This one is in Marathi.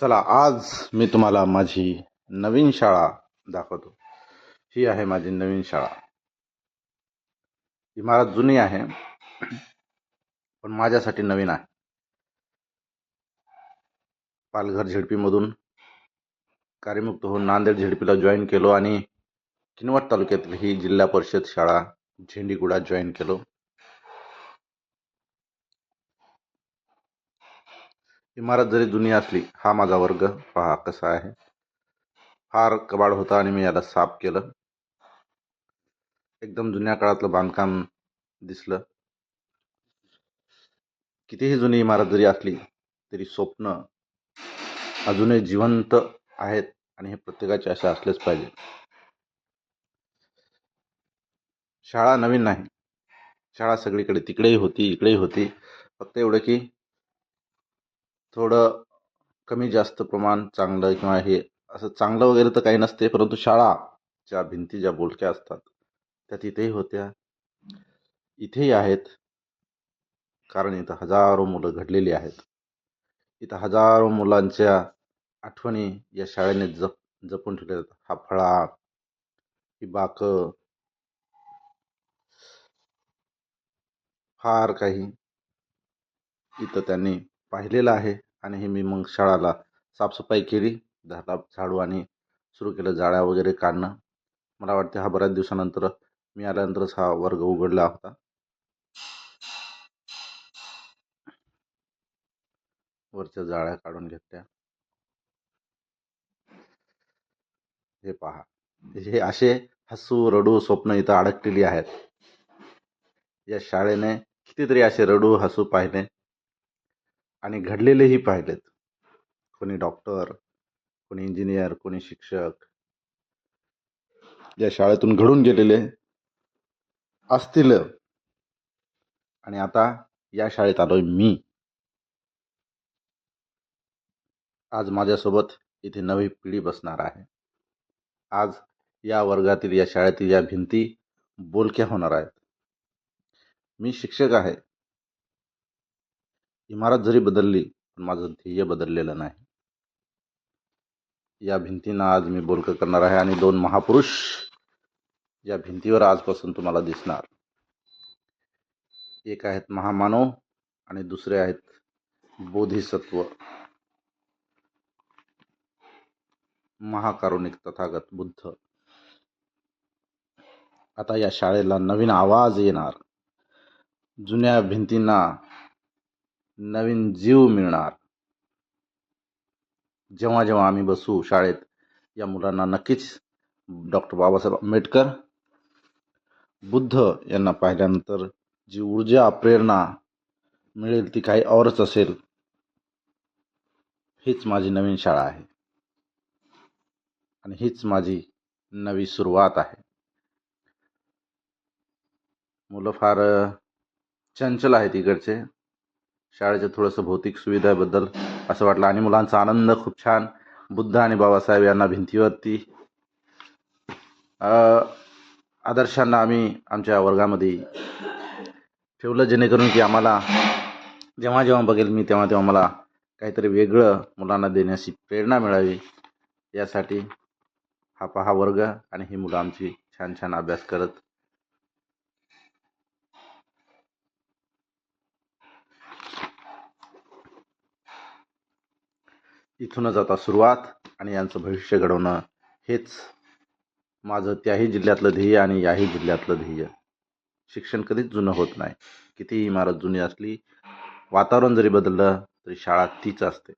चला आज मी तुम्हाला माझी नवीन शाळा दाखवतो. ही आहे माझी नवीन शाळा. इमारत जुनी आहे पण माझ्यासाठी नवीन आहे. पालघर झेडपीमधून कार्यमुक्त होऊन नांदेड झेडपीला जॉईन केलो आणि किनवट तालुक्यातील ही जिल्हा परिषद शाळा झेंडीगुडा जॉईन केलो. इमारत जरी जुनी असली हा माझा वर्ग. पहा कसा आहे. फार कबाड होता आणि मी याला साफ केलं. एकदम जुन्या काळातलं बांधकाम दिसलं. कितीही जुनी इमारत जरी असली तरी स्वप्न अजूनही जिवंत आहेत आणि हे प्रत्येकाचे असे असलेच पाहिजे. शाळा नवीन नाही. शाळा सगळीकडे तिकडेही होती इकडेही होती. फक्त एवढं की थोडं कमी जास्त प्रमाण चांगलं किंवा हे असं चांगलं वगैरे तर काही नसते परंतु शाळा ज्या भिंती ज्या बोलक्या असतात त्या तिथेही होत्या. इथेही आहेत. कारण इथं हजारो मुलं घडलेली आहेत. इथं हजारो मुलांच्या आठवणी या शाळेने जप जपून ठेवल्या जातात. हा फळा ही बाकं फार काही इथं त्यांनी पाहिलेलं आहे आणि हे मी मग शाळाला साफसफाई केली. झाडा झाडू आणि सुरू केलं जाळ्या वगैरे काढणं. मला वाटते हा बऱ्याच दिवसानंतर मी आल्यानंतरच हा वर्ग उघडला होता. वरच्या जाळ्या काढून घेतल्या. हे पहा. हे असे हसू रडू स्वप्न इथं अडकलेली आहेत. या शाळेने कितीतरी असे रडू हसू पाहिले. आणि घडलेलेही पाहिलेत. कोणी डॉक्टर कोणी इंजिनियर कोणी शिक्षक. या शाळेतून घडून गेलेले असतील. आणि आता या शाळेत आलोय मी. आज माझ्यासोबत इथे नवी पिढी बसणार आहे. आज या वर्गातील या शाळेतील या भिंती बोलक्या होणार आहेत. मी शिक्षक आहे. इमारत जरी बदलली पण माझं ध्येय बदललेलं नाही. या भिंतींना आज मी बोलकं करणार आहे आणि दोन महापुरुष या भिंतीवर आजपासून तुम्हाला दिसणार. एक आहेत महामानव आणि दुसरे आहेत बोधिसत्व. महाकारुणिक तथागत बुद्ध. आता या शाळेला नवीन आवाज येणार. जुन्या भिंतींना नवीन जीव मिळणार. जेव्हा जेव्हा आम्ही बसू शाळेत या मुलांना नक्कीच डॉक्टर बाबासाहेब आंबेडकर बुद्ध यांना पाहिल्यानंतर जी ऊर्जा प्रेरणा मिळेल ती काही औरच असेल हीच माझी नवीन शाळा आहे. आणि हीच माझी नवी सुरुवात आहे. मुलं फार चंचल आहेत इकडचे. शाळेच्या थोडंसं भौतिक सुविधाबद्दल असं वाटलं. आणि मुलांचा आनंद खूप छान. बुद्ध आणि बाबासाहेब यांना भिंतीवरती. आदर्शांना आम्ही आमच्या वर्गामध्ये ठेवलं जेणेकरून की आम्हाला जेव्हा जेव्हा बघेल मी तेव्हा तेव्हा मला काहीतरी वेगळं मुलांना देण्याची प्रेरणा मिळावी. यासाठी हा पहा वर्ग आणि ही मुलं आमची छान छान अभ्यास करत इथूनच आता सुरुवात आणि यांचं भविष्य घडवणं हेच माझं त्याही जिल्ह्यातलं ध्येय आणि याही जिल्ह्यातलं ध्येय. शिक्षण कधीच जुनं होत नाही. कितीही इमारत जुनी असली वातावरण जरी बदललं तरी शाळा तीच असते.